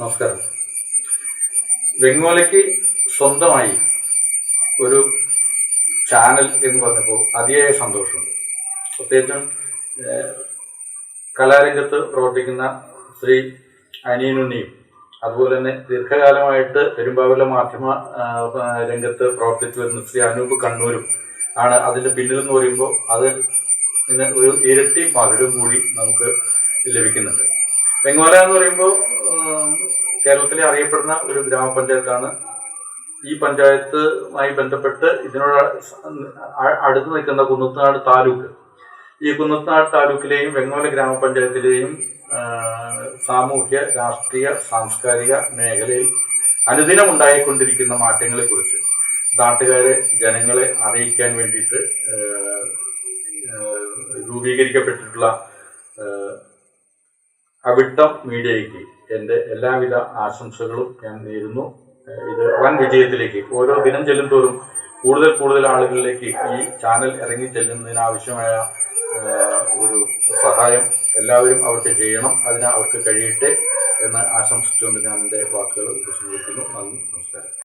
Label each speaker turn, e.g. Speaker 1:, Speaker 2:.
Speaker 1: നമസ്കാരം. വെങ്ങോലയ്ക്ക് സ്വന്തമായി ഒരു ചാനൽ എന്ന് പറഞ്ഞപ്പോൾ അതിയായ സന്തോഷമുണ്ട്. പ്രത്യേകിച്ചും കലാരംഗത്ത് പ്രവർത്തിക്കുന്ന ശ്രീ അനിയനുണ്ണിയും അതുപോലെ തന്നെ ദീർഘകാലമായിട്ട് പെരുമ്പാവൂരിലെ മാധ്യമ രംഗത്ത് പ്രവർത്തിച്ചു വരുന്ന ശ്രീ അനൂപ് കണ്ണൂരും ആണ് അതിന്റെ പിന്നിൽ എന്ന് പറയുമ്പോൾ അത് ഒരു ഇരട്ടി മധുരം കൂടി നമുക്ക് ലഭിക്കുന്നുണ്ട്. വെങ്ങോല എന്ന് പറയുമ്പോൾ കേരളത്തിലെ അറിയപ്പെടുന്ന ഒരു ഗ്രാമപഞ്ചായത്താണ്. ഈ പഞ്ചായത്തുമായി ബന്ധപ്പെട്ട് ഇതിനോട് അടുത്ത് നിൽക്കുന്ന കുന്നത്തനാട് താലൂക്ക്. ഈ കുന്നത്തനാട് താലൂക്കിലെയും വെങ്ങോല ഗ്രാമപഞ്ചായത്തിലെയും സാമൂഹ്യ രാഷ്ട്രീയ സാംസ്കാരിക മേഖലയിൽ അനുദിനം ഉണ്ടായിക്കൊണ്ടിരിക്കുന്ന മാറ്റങ്ങളെക്കുറിച്ച് നാട്ടുകാരെ ജനങ്ങളെ അറിയിക്കാൻ വേണ്ടിയിട്ട് രൂപീകരിക്കപ്പെട്ടിട്ടുള്ള അവിട്ടം മീഡിയയ്ക്ക് എന്റെ എല്ലാവിധ ആശംസകളും ഞാൻ നേരുന്നു. ഇത് വൻ വിജയത്തിലേക്ക് ഓരോ ദിനം ചെല്ലുന്തോറും കൂടുതൽ കൂടുതൽ ആളുകളിലേക്ക് ഈ ചാനൽ ഇറങ്ങി ചെല്ലുന്നതിനാവശ്യമായ ഒരു സഹായം എല്ലാവരും അവർക്ക് ചെയ്യണം അതിന് അവർക്ക് കഴിയട്ടെ എന്ന് ആശംസിച്ചുകൊണ്ട് ഞാൻ എന്റെ വാക്കുകൾ ഉപസംഹരിക്കുന്നു. നന്ദി നമസ്കാരം.